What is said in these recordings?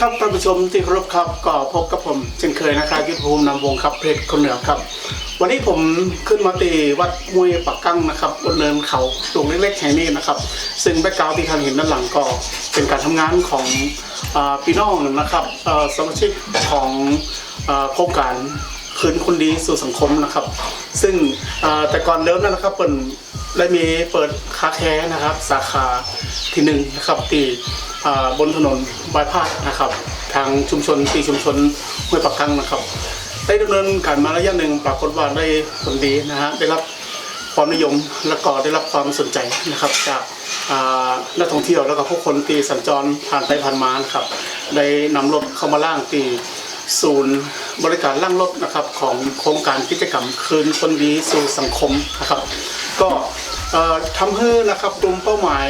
ครับท่านผู้ชมที่เคารพครับก็พบกับผมเช่นเคยนะครับยุทธภูมินำวงครับเพชรคนเหนือครับ วันนี้ผมขึ้นมาตีวัดมวยปักกั้งนะครับบนเนินเขาสูงเล็กๆแห่งนี้นะครับ ซึ่งแบ็กกราวที่ท่านเห็นด้านหลังก็เป็นการทำงานของอพี่น้องนะครับสมาชิกของโครงการคืนคนดีสู่สังคมนะครับ ซึ่งแต่ก่อนเดิมนะครับเปิ ดได้มีเปิดคาแคร์นะครับ สาขาที่หนึ่งนะครับที่บนถนนบายพาสนะครับ ทางชุมชนที่ชุมชนห้วยปักกังนะครับ ได้ดำเนินการมาระยะหนึ่งปรากฏว่าได้ผลดีนะฮะได้รับความนิยมและก็ได้รับความสนใจนะครับ จากนักท่องเที่ยวแล้วก็ผู้คนที่สัญจรผ่านไปผ่านมานะครับ ได้นำรถเข้ามาล่างตีศูนย์บริการล่างรถนะครับของโครงการกิจกรรมคืนคนดีสู่สังคมนะครับ ก็เอ่อทำให้นะครับกลุ่มเป้าหมาย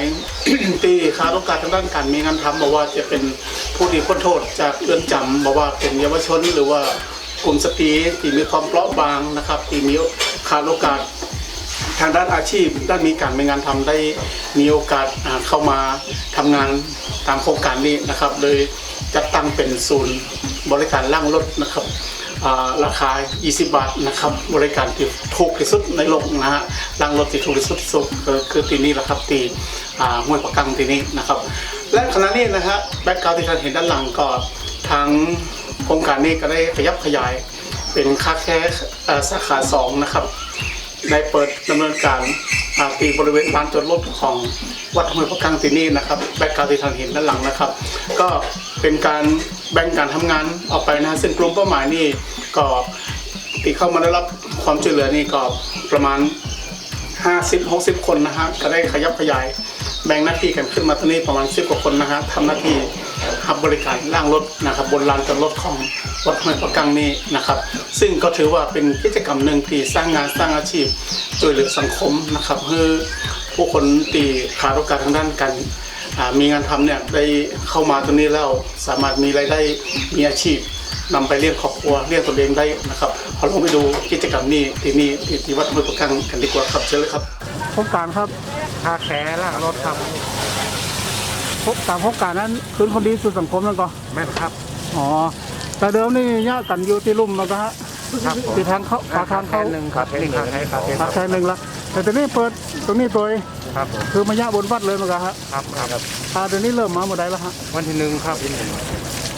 ที่ขาดโอกาสทางด้านการมีงานทำบอกว่าจะเป็นผู้ที่พ้นโทษจากเรือนจำบอกว่าเป็นเยาวชนหรือว่ากลุ่มสตรีที่มีความเปราะบางนะครับที่มีขาดโอกาสทางด้านอาชีพด้านมีการมีงานทำได้มีโอกาสเข้ามาทำงานตามโครงการนี้นะครับ โดยจัดตั้งเป็นศูนย์บริการล่างรถนะครับ ราคา 20 บาทนะครับ บริการที่ถูกที่สุดในโลกนะฮะล่างรถที่ถูกที่สุดที่สุดคือคือตีนี้แหละครับตีอ่าห้วยปักกังตีนี้นะครับ และขณะนี้นะฮะแบ็กกราวที่ท่านเห็นด้านหลังก็ทางโครงการนี้ก็ได้ขยับขยายเป็นคาแค่สาขาสองนะครับได้เปิดดำเนินการตีบริเวณลานจอดรถของวัดห้วยพระกังที่นี่นะครับแบ็กกราวด์ที่ท่านเห็นด้านหลังนะครับ ก็เป็นการ แบ่งการทำงานออกไปนะซึ่งกลุ่มเป้าหมายนี่ก็ที่เข้ามาได้รับความช่วยเหลือนี่ก็ประมาณ 50 60 คนนะฮะก็ได้ขยับขยายแบ่งหน้าที่กันขึ้นมาตอนนี้ประมาณ10กว่าคนนะฮะทำหน้าที่ขับบริการล่างรถนะครับ บนลานจอดรถของวัดห้วยประกังนี่นะครับ ซึ่งก็ถือว่าเป็นกิจกรรมหนึ่งที่สร้างงานสร้างอาชีพช่วยเหลือสังคมนะครับเพื่อผู้คนที่ขาดโอกาสทางด้านการ มีงานทำเนี่ยได้เข้ามาตรงนี้แล้วสามารถมีรายได้มีอาชีพนำไปเลี้ยงครอบครัวเลี้ยงตัวเองได้นะครับพอลงไปดูกิจกรรมนี้ที่นี่ที่ที่วัดห้วยประกังกันดีกว่าครับเชิญเลยครับโครงการครับคาแคร์ล่างรถครับพบตามโครงการนั้นคืนคนดีสู่สังคมนั่นก็แม่นครับอ๋อแต่เดิมนี่ญาติกันอยู่ที่ลุ่มแล้วก็ฮะครับผมที่ทางเข้าปากทางเข้าหนึ่งครับหนึ่งคาแคร์ครับปากทางหนึ่งละแต่ตอนนี้เปิดตรงนี้ตัวเอง ครับผมคือมาญาบนวัดเลยมั้งฮะครับครับอ่าเดี๋ยวนี้เริ่มมาหมดได้แล้วฮะวันที่หนึ่งครับที่หนึ่ง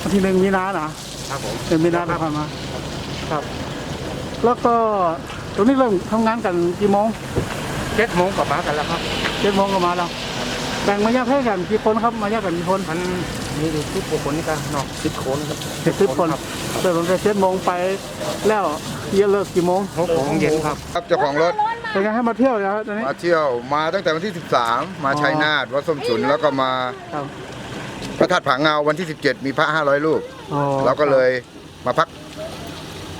วันที่หนึ่งมีนาน่ะครับผมเดือนมีนาที่ผ่านมาครับ แล้วก็ตรงนี้เริ่มทำงานกันกี่โมงเจ็ดโมงกว่ามากันแล้วครับเจ็ดโมงก็มาแล้วแบ่งมาญาให้กันกี่คนครับมาญากันกี่คนมันมีอยู่สิบกว่าคนนี่ก็เนาะสิบคนครับสิบคนครับเริ่มตั้งแต่เจ็ดโมงไปแล้วเย็นเลิกกี่โมงหกโมงเย็นครับครับเจ้าของรถ เป็นไงให้มาเที่ยวนะครับตอนนี้ มาเที่ยวมาตั้งแต่วันที่ 13 มาชัยนาทวัดส้มฉุนแล้วก็มาครับ พระธาตุผาเงาวันที่ 17 มีพระ 500รูปอ๋อเราก็เลยมาพัก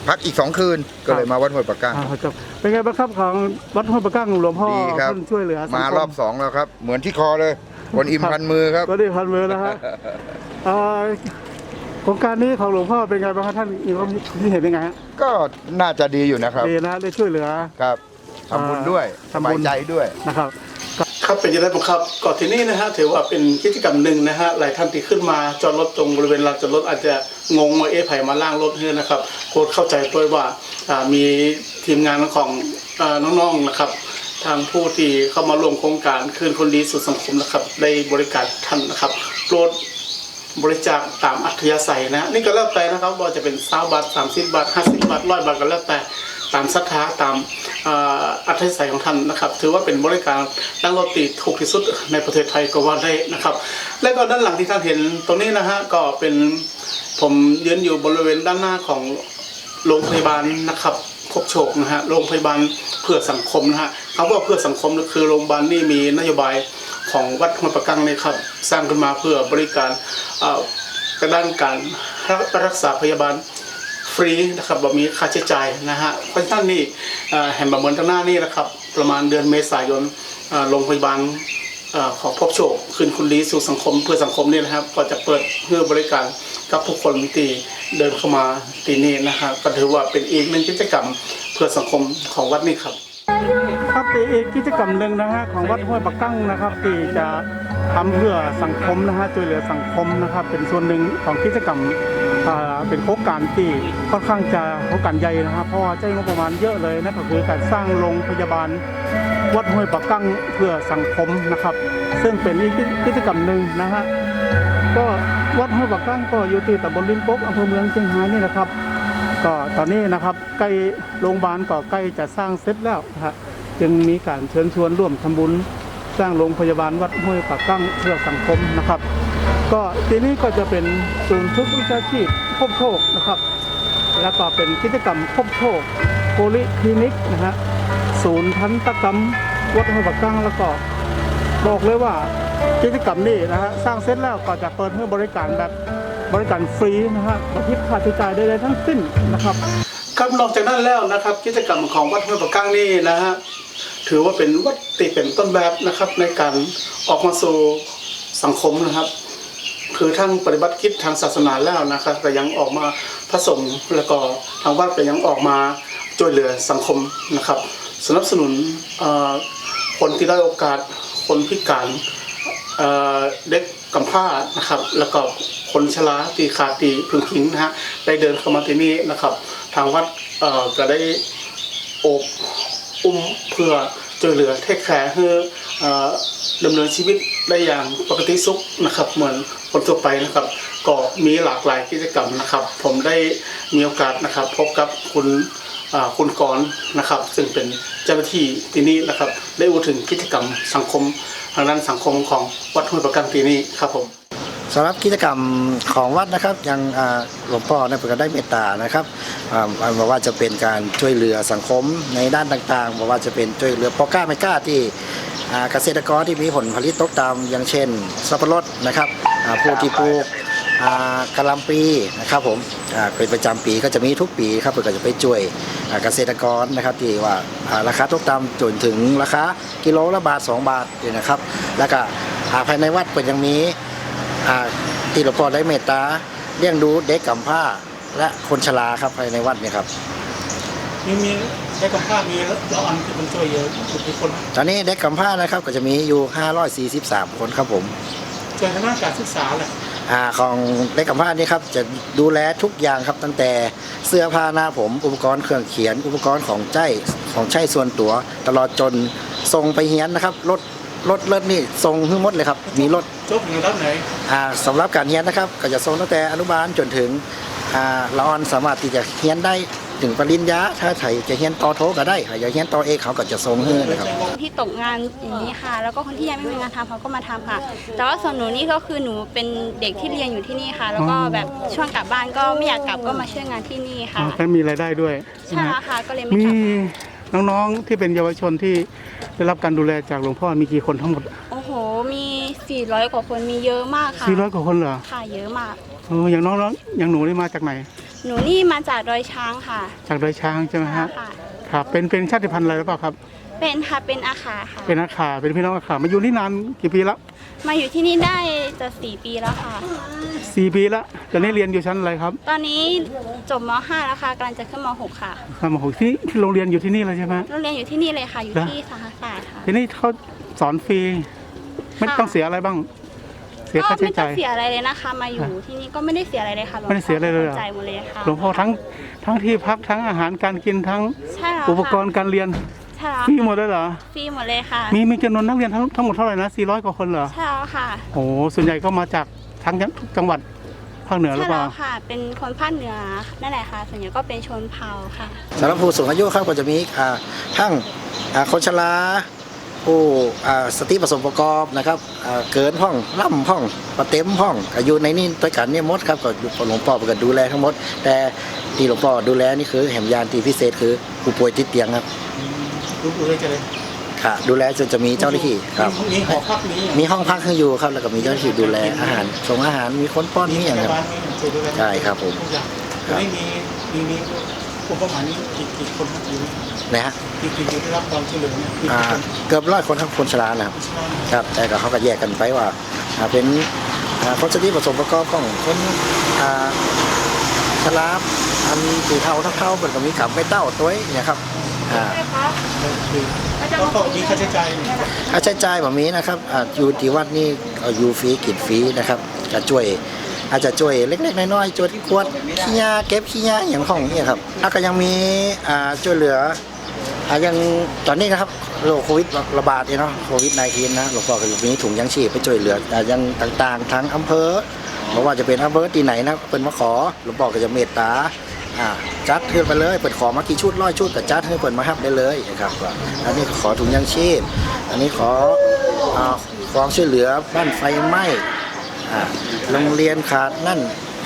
พักอีก2คืนก็เลยมาวัดห้วยปากกั้งอ่าครับเป็นไงบ้างครับของวัดห้วยประกั้งหลวงพ่อดีครับท่านช่วยเหลือสังค มารอบ2แล้วครับ เหมือนที่คอเลยคนอิ่มพันมือครับ ก็ได้พันมือแล้วฮะเอ่อโครงการนี้ของหลวงพ่อเป็นไงบ้างครับท่านมีความคิดเห็นยังไงฮะก็น่าจะดีอยู่นะครับ ดีนะได้ช่วยเหลือ ครับ ทำบุญด้วยทำสบุญบายใจด้วย นะครับ ครับเป็นยังไงบ้างครับก่อนที่นี่นะฮะถือว่าเป็นกิจกรรมหนึ่งนะฮะหลายท่านที่ขึ้นมาจอดรถตรงบริเวณลานจอดรถอาจจะงงว่าเอ๊ะไผ่มาล่างรถเนี่ยนะครับโปรดเข้าใจด้วยว่าอ่ามีทีมงานของอ่าน้องๆนะครับทางผู้ที่เข้ามาร่วมโครงการคืนคนดีสู่สังคมนะครับได้บริการท่านนะครับโปรด บริจาคตามอัธยาศัยนะ นี่ก็แล้วแต่นะครับว่าจะเป็นสาบาทสามสิบบาทห้าสิบบาทร้อยบาทก็แล้วแต่ ตามศรัทธาตามอัธยาศัยของท่านนะครับ ถือว่าเป็นบริการนั่งรถติดถูกที่สุดในประเทศไทยก็ว่าได้นะครับ และก็ด้านหลังที่ท่านเห็นตรงนี้นะฮะก็เป็นผมยืนอยู่บริเวณด้านหน้าของโรงพยาบาลนะครับครบโชคนะฮะโรงพยาบาลเพื่อสังคมนะฮะคำว่าเพื่อสังคมก็คือโรงพยาบาลนี่มีนโยบายของวัดห้วประกังเลยครับ สร้างขึ้นมาเพื่อบริการเอ่อด้านการรักษาพยาบาล ฟรีนะครับบ่มีค่าใช้จ่ายนะฮะเพราะฉะนั้นนี่เอ่อแห่งบะเหมือนทางหน้านี่นะครับ ประมาณเดือนเมษายนโรงพยาบาลของพบโชคคืนคุณดีสู่สังคมเพื่อสังคมนี่นะครับ ก็จะเปิดเพื่อบริการกับผู้คนที่เดินเข้ามาที่นี่นะครับก็ถือว่าเป็นอีกหนึ่งกิจกรรมเพื่อสังคมของวัดนี่ครับครับเป็นอีกกิจกรรมหนึ่งนะฮะของวัดห้วยปักกั้งนะครับที่จะทำเพื่อสังคมนะฮะช่วยเหลือสังคมนะครับ เป็นส่วนหนึ่งของกิจกรรม เป็นโครงการที่ค่อนข้างจะโครงการใหญ่นะฮะเพราะว่าใช้งบประมาณเยอะเลยนั่นก็คือการสร้างโรงพยาบาลวัดห้วยปะกั้งเพื่อสังคมนะครับ ซึ่งเป็นอีกกิจกรรมหนึ่งนะฮะก็วัดห้วยปะกั้งก็อยู่ที่ตำบลลินปกอำเภอเมืองเชียงรายนี่นะครับ ก็ตอนนี้นะครับใกล้โรงพยาบาลก็ใกล้จะสร้างเสร็จแล้วนะฮะจึงมีการเชิญชวนร่วมทำบุญ สร้างโรงพยาบาลวัดห้วยปากกั้งเพื่อสังคมนะครับ ก็ทีนี้ก็จะเป็นศูนย์ทุกวิชาชีพพบโชคนะครับ แล้วก็เป็นกิจกรรมพบโชคโพลิคลินิกนะฮะศูนย์ทันตกรรมวัดห้วยปากกั้งแล้วก็บอกเลยว่ากิจกรรมนี้นะฮะสร้างเสร็จแล้วก็จะเปิดให้บริการแบบบริการฟรีนะฮะไม่คิดค่าใช้จ่ายใดๆทั้งสิ้นนะครับครับนอกจากนั้นแล้วนะครับ กิจกรรมของวัดห้วยปะกั้งนี่นะฮะถือว่าเป็นวัดติเป็นต้นแบบนะครับในการออกมาสู่สังคมนะครับ คือทั้งปฏิบัติคิดทางศาสนาแล้วนะครับแต่ยังออกมาผสมแล้วก็ทางวัดก็ยังออกมาช่วยเหลือสังคมนะครับ สนับสนุนคนที่ได้โอกาสคนพิการเด็กกำพร้านะครับ แล้วก็คนชราตีขาดตีพึงพิงนะฮะได้เดินเข้ามาที่นี่นะครับ ทางวัดก็ได้อบอุ้มเพื่อช่วยเหลือเทคแคร์ให้เอ่อ ดำเนินชีวิตได้อย่างปกติสุขนะครับ เหมือนคนทั่วไปนะครับ ก็มีหลากหลายกิจกรรมนะครับ ผมได้มีโอกาสนะครับ พบกับคุณคุณกรนะครับ ซึ่งเป็นเจ้าหน้าที่ที่นี่นะครับ ได้พูดถึงกิจกรรมสังคมทางด้านสังคมของวัดห้วยประกันที่นี่ครับผม สำหรับกิจกรรมของวัดนะครับยังหลวงพ่อเนี่ยเปิดได้เมตตานะครับอ่าอ่าบอกว่าจะเป็นการช่วยเหลือสังคมในด้านต่างๆบอกว่าจะเป็นช่วยเหลือพอกล้าไม่กล้าที่เกษตรกรที่มีผลผลิตตกต่ำอย่างเช่น สับปะรดนะครับผู้ที่ปลูกอ่ากะหล่ำปีนะครับผมเป็นประจำปีก็จะมีทุกปีครับเพื่อจะไปช่วยเกษตรกรนะครับที่ว่าราคาตกต่ำจนถึงราคากิโลละบาท 2 บาทเนี่ยนะครับ แล้วก็ภายในวัดเปิดยังมีอ่า ที่หลวงพ่อได้เมตตาเลี้ยงดูเด็กกำพร้าและคนชราครับภายในวัดเนี่ยครับมีมีได้กับภาพมีแล้วอันที่มันช่วยเยอะทุกคนตอนนี้เด็กกำพร้านะครับก็จะมีอยู่ 543 คนครับผมช่วยทางด้านการศึกษาแหละอ่าของเด็กกำพร้านี่ครับจะดูแลทุกอย่างครับตั้งแต่เสื้อผ้าหน้าผม อุปกรณ์เครื่องเขียน อุปกรณ์ของใจของใช้ส่วนตัว ตลอดจนส่งไปเฮียนนะครับรถ รถเลิศนี่ส่งทั้งหมดเลยครับ มีรถจบอยู่ด้านไหนอ่าสำหรับการเรียนนะครับ ก็จะส่งตั้งแต่อนุบาลจนถึงอ่าละออนสามารถที่จะเรียนได้ถึงปริญญา ถ้าไทยจะเรียนต่อโทก็ได้ถ้าอยากเรียนต่อเอกเขาก็จะส่งให้นะครับ ที่ตกงานอย่างนี้ค่ะ แล้วก็คนที่ยังไม่มีงานทำเขาก็มาทำค่ะ แต่ว่าส่วนหนูนี่ก็คือหนูเป็นเด็กที่เรียนอยู่ที่นี่ค่ะ แล้วก็แบบช่วงกลับบ้านก็ไม่อยากกลับก็มาช่วยงานที่นี่ค่ะแค่มีรายได้ด้วยใช่แล้วค่ะก็เลยไม่มีกลับ น้องๆที่เป็นเยาวชนที่ได้รับการดูแลจากหลวงพ่อมีกี่คนทั้งหมด โอ้โห มี 400 กว่าคนมีเยอะมากค่ะ400กว่าคนเหรอค่ะเยอะมากเอออย่างน้องๆอย่างหนูนี่มาจากไหน หนูนี่มาจากดอยช้างค่ะ จากดอยช้างใช่ไหมฮะค่ะ ครับเป็นเป็นชาติพันธุ์อะไรหรือเปล่าครับ เป็นค่ะเป็นอาขาค่ะ เป็นอาขาเป็นพี่น้องอาขามาอยู่นี่นานกี่ปีแล้วมาอยู่ที่นี่ได้จะสี่ปีแล้วค่ะ สี่ปีแล้วตอนนี้เรียนอยู่ชั้นอะไรครับตอนนี้จบม .5 แล้วค่ะกำลังจะขึ้นม .6 ค่ะมหกที่ที่โรงเรียนอยู่ที่นี่เลยใช่ไหมโรงเรียนอยู่ที่นี่เลยค่ะ อยู่เหรอที่สาขาศาสตร์ค่ะ ทีนี้เขาสอนฟรีไม่ค่ะต้องเสียอะไรบ้าง เสียก็ค่าไม่ใช้ต้อจ่างย เสียอะไรเลยนะคะ มาอยู่ที่นี่ก็ไม่ได้เสียอะไรเลยค่ะหวงไม่ได้เสียอะไรเลยเหรอ จ่ายหมดเลยค่ะหลวงพ่อทั้งทั้งที่พักทั้งอาหารการกินทั้งใช่แล้วอุปกรณ์การเรียน ใช่แล้วฟรีหมดเลยเหรอ ฟรีหมดเลยค่ะ มีมีจำนวนนักเรียนทั้งทั้งหมดเท่าไหร่นะ 400 กว่าคนเหรอ ใช่แล้วค่ะ โอ้โหส่วนใหญ่ก็มาจากทั้งทุกจังหวัดภาคเหนือหรือใช่เปแล้ล่า วค่ะ เป็นคนภาคเหนือนั่นแหละค่ะ ส่วนใหญ่ก็เป็นชนเผ่าค่ะ สำหรับผู้สูงอายุครับก็จะมีอ่าทั้งอ่าคนชราผู้อ่าสติผสมประกอบนะครับอ่าเกินห้องล่ำห้องประเต็มห้องอายุในนี่ด้วยกันเนี่ยหมดครับก็หลวงพ่อก็ดูแลทั้งหมด แต่ที่หลวงพ่อดูแลนี่คือแหมยานที่พิเศษคือผู้ป่วยติดเตียงครับ รู้เลยจะเลยค่ะ ดูแลจนจะมีเจ้าหน้าที่ครับ มีหอพักมีมีห้องพักให้อยู่ครับแล้วก็มีเจ้าหน้าที่ดูแลอาหารส่งอาหารมีคนป้อนมีอย่างพครับยาบาลมีช่วยดูแลใช่ครับผม ทุกอย่างแต่ไม่มีมีมีกลุ่มเป้าหมายนี้กี่กี่คนครับอยู่นะฮะกี่กี่ที่ได้รับความช่วยเหลือเนี่ยกี่อ่าคนเกือบร้อยคนครับคนชรานะครับครับแต่ก็เขาก็แยกกันไปว่าอ่าเป็นอ่าคนสติผสมประกอบของคนอ่าชราอันสีเทาเท่าๆเหมือนกับมีกับไม่เต้าตัวเนี่ยครับอ่า แล้วก็มีค่าใช้จ่ายค่าใช้จ่ายแบบนี้นะครับอ่าอยู่ที่วัดนี่เอาอยูฟรีกินฟรีนะครับจะช่วยอาจจะช่วยเล็ก ๆ น้อยๆช่วยกวดขี้ยาเก็บขี้ยาอย่างของนี้ครับแล้วก็ยังมีอ่าช่วยเหลืออ่ายังตอนนี้นะครับโรคโควิดระบาดเนี่ยเนาะโควิด -19 นะหลวงพ่อก็มีถุงยังชีพไปช่วยเหลืออ่ายังต่างๆ ทั้งอำเภอไม่ว่าจะเป็นอำเภอที่ไหนนะเป็นมาขอหลวงพ่อก็จะเมตตา อ่าจัดขึ้นไปเลยเปิดขอมากี่ชุดร้อยชุดก็จัดให้เปิดมาครับได้เลยนะครับว่าอันนี้ขอถุงยางชีพอันนี้ขออ่าความช่วยเหลือบ้านไฟไหม้โรงเรียนขาดนั่น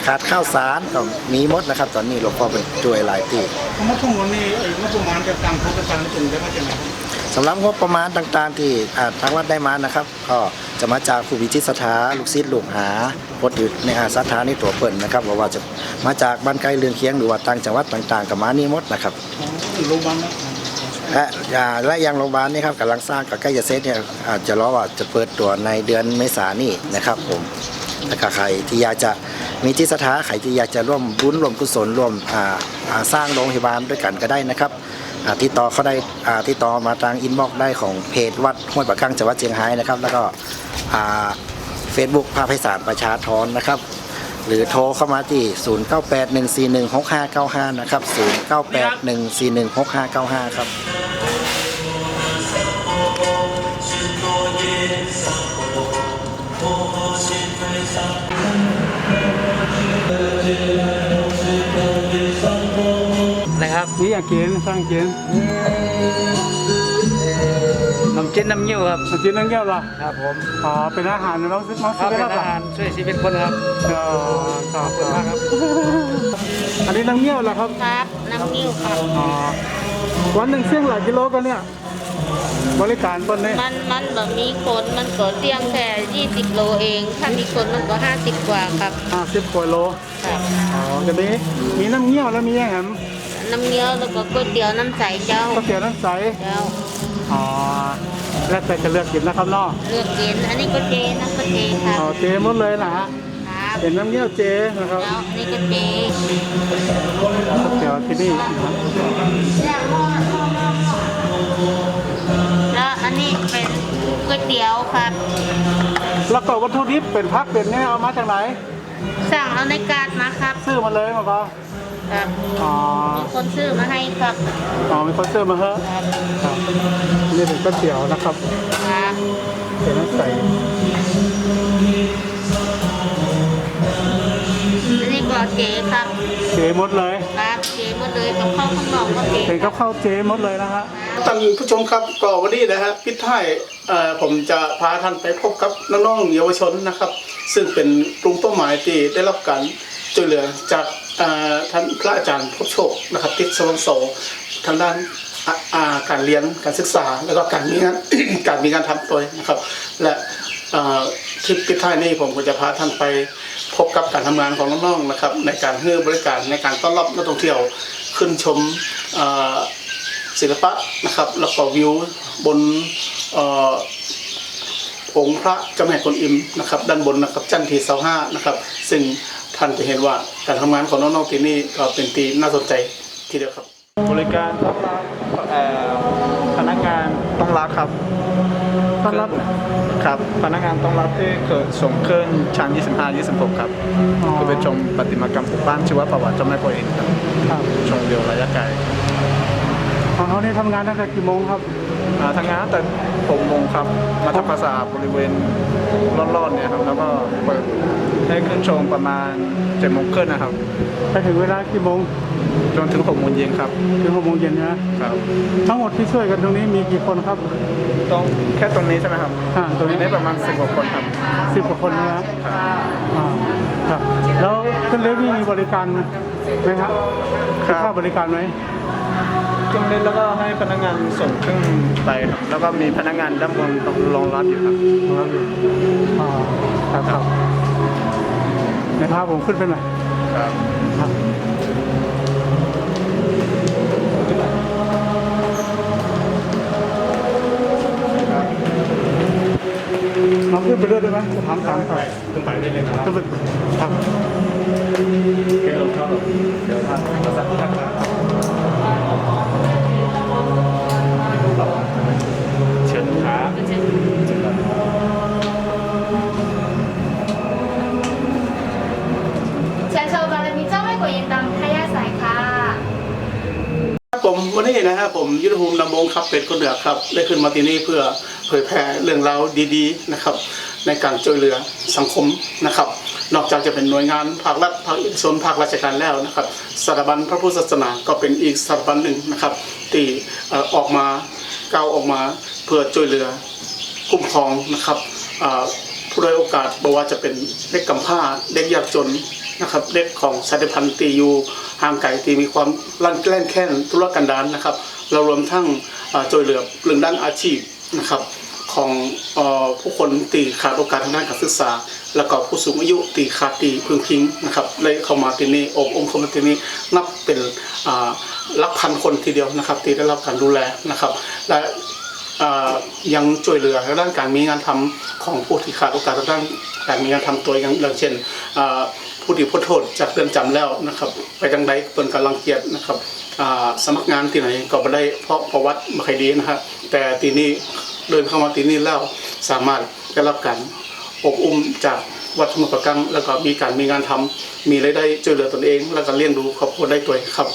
ขาดข้าวสารก็มีหมดนะครับ ตอนนี้หลวงพ่อเป็นช่วยหลายที่ทั้งหมดทั้งมวลนี่ไอ้งบประมาณกับตังค์เขาจะตังค์ตรงได้มาจากไหน สำหรับงบประมาณต่างๆ ที่ทางวัดได้มานะครับ ก็จะมาจากผู้วิจิตสถานลูกศิษย์ลูกหาพดอยู่ในอาสถานในตัวเปิ่นนะครับว่าว่าจะมาจากบ้านไกลเรือนเคียงหรือว่าต่างจังหวัดต่างๆกับมานี่หมดนะครับโรงพยาบาลและอ่าและยังโรงพยาบาลนี่ครับกำลังสร้างกับใกล้จะเสร็จเนี่ยอาจจะรอว่าจะเปิดตัวในเดือนเมษายนนี่นะครับผมแล้วใครที่อยากจะมีจิตศรัทธาใครที่อยากจะร่วมบุญร่วมกุศลร่วมสร้างโรงพยาบาลด้วยกันก็ได้นะครับ ติดต่อเขาได้อ่ติดต่อมาทางอินบ็อกซ์ได้ของเพจวัดห้วยปะกั้งจังหวัดเชียงรายนะครับ แล้วก็เฟซบุ๊กภาพไพศาลประชาทรนะครับ หรือโทรเข้ามาที่ 0981416595 นะครับ 0981416595 ครับ นะครับนี่อยากกินฟังกินน้ำจิ้นน้ำเงี้ยวครับอยากกินนั่งแก้วเหรอครับผมอ๋อเป็นอาหารเราซื้อมาครัซื้บอเป็นได้หรออาหารช่วยชีวิตคนครับเออครับขอบคุณมากครับ อันนี้นั่งเงี้ยวเหรอครับครับน้ำนิ้วครับ อ๋อวันหนึ่งเสี่ยงหลายกิโลกันเนี่ยบริการบนนี้มันมันแบบมีคนมันก็เสี่ยงแค่ 20 โลเอง ถ้ามีคนมันก็ 50 กว่าครับ ห้าสิบกว่าโลครับอ๋อจะมีมีน้ำเงี้ยวแล้วมีอย่างไง น้ำเงี้ยวแล้วก็ก๋วยเตี๋ยวน้ำใสเจ้าก็เตี๋ยวน้ำใสเจ้าอ๋อแล้วแต่จะเลือกกินนะครับเนาะเลือกกินอันนี้ก็เจน้ำก็เจครับอ๋อเจหมดเลยนะฮะครับเป็นน้ำเงี้ยวเจนะครับแล้วอันนี้ก็เจก๋วยเตี๋ยวที่นี่นะครับแล้วอันนี้เป็นก๋วยเตี๋ยวครับแล้วก็วัตถุดิบเป็นพักเป็นเนี่ยเอามาจากไหนสั่งเอาในการดมาครับ ซื้อมาเลยมาก็ ครับอ๋อ มีคนซื้อมาให้ครับอ๋อมีคนซื้อมาเหอะครับครับนี่เป็นก๋วยเตี๋ยวนะครับครับเตี๋ยวน้ำใสอันนี้ก็เจครับเจหมดเลย ครับเจหมดเลยกับข้าวข้างนอกก็เจเป็นกับข้าวเจหมดเลยนะฮะ ท่านผู้ชมครับก็วันนี้นะฮะพิดท้ายเอ่อผมจะพาท่านไปพบกับน้องๆเยาวชนนะครับ ซึ่งเป็นกลุ่มเป้าหมายที่ได้รับการ ช่วยเหลือจากท่านพระอาจารย์พบโชคนะครับติดสวงโสทางด้านการเรียนการศึกษาแล้วก็การมีงานการมีงานทำตัวนะครับ และเอ่อทริปปิดท้ายนี้ผมก็จะพาท่านไปพบกับการทำงานของน้องๆนะครับ ในการให้บริการในการต้อนรับนักท่องเที่ยวขึ้นชมศิลปะนะครับ แล้วก็วิวบนเอ่อองค์พระเจ้าแม่กวนอิมนะครับ ด้านบนนะครับจันทีเสาห้านะครับ ซึ่ง ท่านจะเห็นว่าการทำงานของน้องๆที่นี่ก็เป็นที่น่าสนใจทีเดียวครับ บริการต้อนรับเอ่อพนักงานต้องรับครับต้อนรับครับพนักงานต้องรับที่เกิดส่งขึ้นชั้น25 26 ครับอ๋อก็ไปชมประติมากรรมปลูกบ้านชื่อว่าประวัติเจ้าแม่กวนอิมครับครับชมวิวระยะไกล ของเขานี่ทำงานตั้งแต่กี่โมงครับ อ่าทางงานแต่ผมโมงครับ มาทำความสะอาดบริเวณรอบๆเนี่ยครับ แล้วก็เปิดให้ขึ้นชมประมาณ7โมงครึ่งนะครับ ไปถึงเวลากี่โมงจนถึง6โมงเย็นครับ ถึงหกโมงเย็นนะครับ ทั้งหมดที่ช่วยกันตรงนี้มีกี่คนครับ ต้องแค่ตรงนี้ใช่ไหมครับอ่าตรงนี้ ได้ประมาณ10กว่าคนครับ สิบกว่าคนนะครับอ่าครับ แล้วขึ้นเลวี่มีบริการไหมครับครับค่าบริการไหม เครื่องเล่นแล้วก็ให้พนักงานส่งเครื่องไปครับแล้วก็มีพนักงานด้านบนรองรับอยู่ครับครับอ่าครับครับนะครับผมขึ้นไปหน่อยครับครับน้องขึ้นไปด้วยได้ไหมจะถามถามก่อนขึ้นไปได้เลยครับขึ้นไปครับเชิญครับ วันนี้นะฮะผมยุทธภูมินำวงครับเป็นคนเหนือครับได้ขึ้นมาที่นี่เพื่อเผยแพร่เรื่องราวดีๆนะครับ ในการช่วยเหลือสังคมนะครับ นอกจากจะเป็นหน่วยงานภาครัฐภาคเอกชนภาคราชการแล้วนะครับสถาบันพระพุทธศาสนาก็เป็นอีกสถาบันหนึ่งนะครับที่ออออกมาก้าวออกมาเพื่อช่วยเหลือคุ้มครองนะครับ ผู้ด้อยโอกาสบอกว่าจะเป็นเด็กกำพร้าเด็กยากจนนะครับเด็กของชาติพันธุ์ตีอยู่ห่างไกลที่มีความลั่นแกล้นแค้นทุรกันดารนะครับ เรารวมทั้งจอยเหลือเรื่องด้านอาชีพนะครับของอผู้คนตีขาดโอกาสทางด้านการศึกษา แล้วก็ผู้สูงอายุตีขาดตีพึงพิงนะครับเลยเข้ามาที่นี่อบองค์เข้ามาที่นี่นับเป็นลักพันคนทีเดียวนะครับที่ได้รับการดูแลนะครับและ ยังช่วยเหลือทางด้านการมีงานทำของผู้ที่ขาดโอกาสทางด้านการมีงานทำตัวอย่างอย่างเช่นผู้ที่พ้นโทษจากเรือนจำแล้วนะครับ ไปทางใดเปินกำลังเกียรตินะครับสมัครงานที่ไหนก็ไม่ได้เพราะประวัติไม่ค่อยดีนะครับแต่ทีนี้เดินเข้ามาทีนี้แล้วสามารถได้รับการอบอุ้มจากวัดธรรมประกังแล้วก็มีการมีงานทำมีรายได้ช่วยเหลือตนเอง แล้วก็เลี้ยงดูครอบครัวได้ตัวเองครับ